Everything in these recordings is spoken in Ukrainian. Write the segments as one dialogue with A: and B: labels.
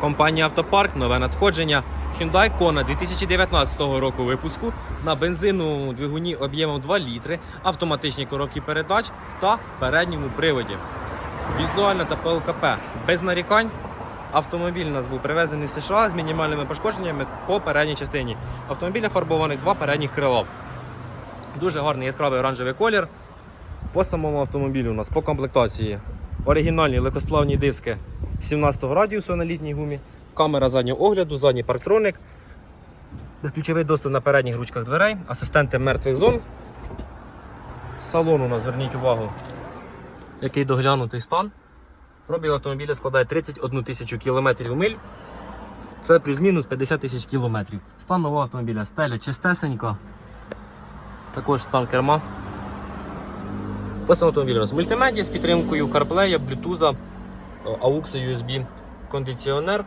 A: Компанія Автопарк, нове надходження. Hyundai Kona 2019 року випуску на бензиновому двигуні об'ємом 2 літри, автоматичні коробки передач та передньому приводі. Візуально та по ЛКП без нарікань. Автомобіль у нас був привезений з США з мінімальними пошкодженнями по передній частині. Автомобіля фарбованих два передніх крила. Дуже гарний яскравий оранжевий колір. По самому автомобілю у нас по комплектації оригінальні легкосплавні диски 17 радіусу на літній гумі, камера заднього огляду, задній парктроник, безключовий доступ на передніх ручках дверей, асистенти мертвих зон. Салон у нас, зверніть увагу, який доглянутий стан. Пробіг автомобіля складає 31 тисячу кілометрів миль. Це плюс-мінус 50 тисяч кілометрів. Стан нового автомобіля стеля чистесенька. Також стан керма. По самому автомобілю у нас мультимедіа з підтримкою CarPlay, Bluetooth, AUX, USB, кондиціонер,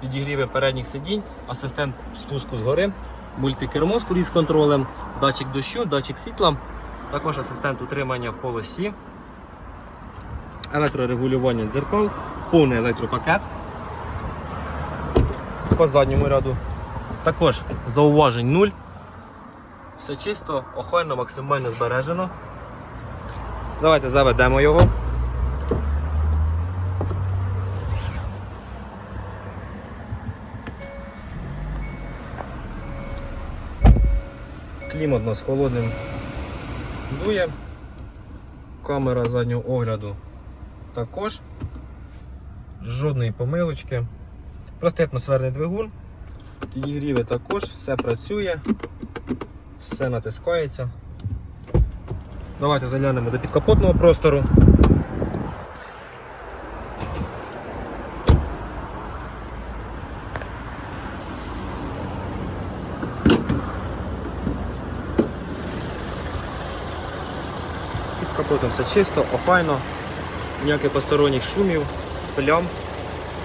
A: підігріви передніх сидінь, асистент спуску згори, мультикермо з круїз контролем, датчик дощу, датчик світла, також асистент утримання в полосі, електрорегулювання дзеркал, повний електропакет. По задньому ряду. Також зауважень 0. Все чисто, охайно, максимально збережено. Давайте заведемо його. Клімат одна нас холодним дує. Камера заднього огляду також. Жодної помилочки. Простий атмосферний двигун. Підігріви також, все працює, все натискається. Давайте заглянемо до підкапотного простору. Капотом все чисто, охайно, ніяких посторонніх шумів, плям.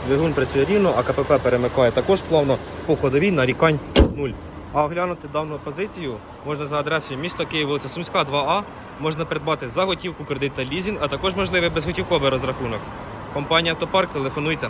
A: Двигун працює рівно, а КПП перемикає також плавно по ходовій нарікань 0. А оглянути дану позицію можна за адресою місто Київ, вулиця Сумська, 2А. Можна придбати за готівку, кредит та лізінг, а також можливий безготівковий розрахунок. Компанія Автопарк, телефонуйте.